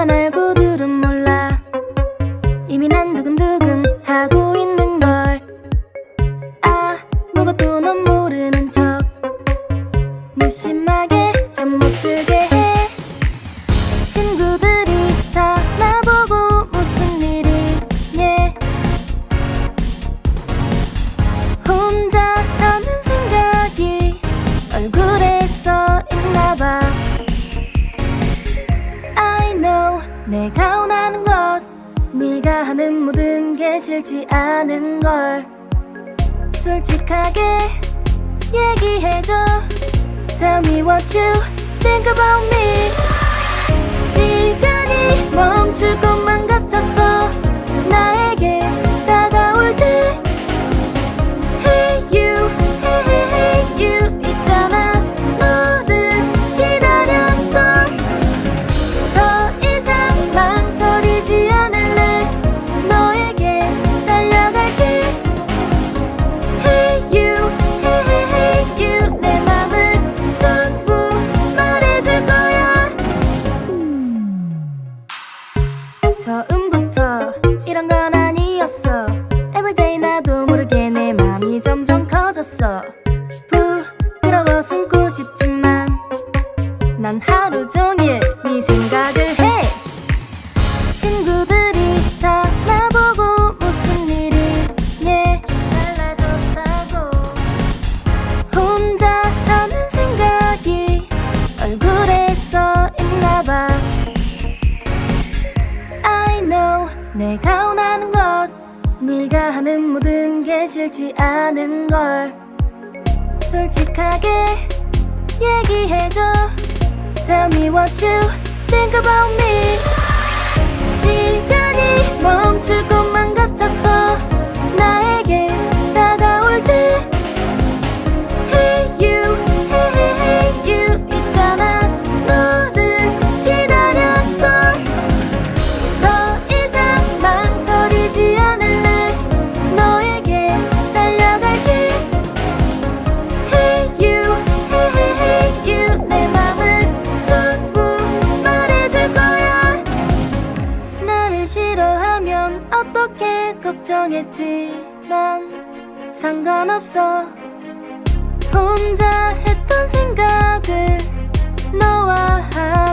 나만 알고 들은 몰라. 이미 난 두근두근 하고 있는 걸. 아무것도 넌 모르는 척. 무심하게 잠 못 들게 않다는 것. 네가 하는 모든 게 싫지 않은 걸. 솔직하게 얘기해줘. Tell me what you think about me. 시간이 멈출 거 이런 건 아니었어. Everyday 나도 모르게 내 맘이 점점 커졌어. 부끄러워 숨고 싶지만 난 하루 종일 네 생각을 해. 친구들이 다 나보고 무슨 일이 예 달라졌다고. 혼자 하는 생각이 얼굴에 써 있나봐. I know 내가 하는 모든 게 싫지 않은 걸. 솔직하게 얘기해줘. Tell me what you think about me. 시간이 멈출 것만 걱정했지만 상관없어. 혼자 했던 생각을 너와 하고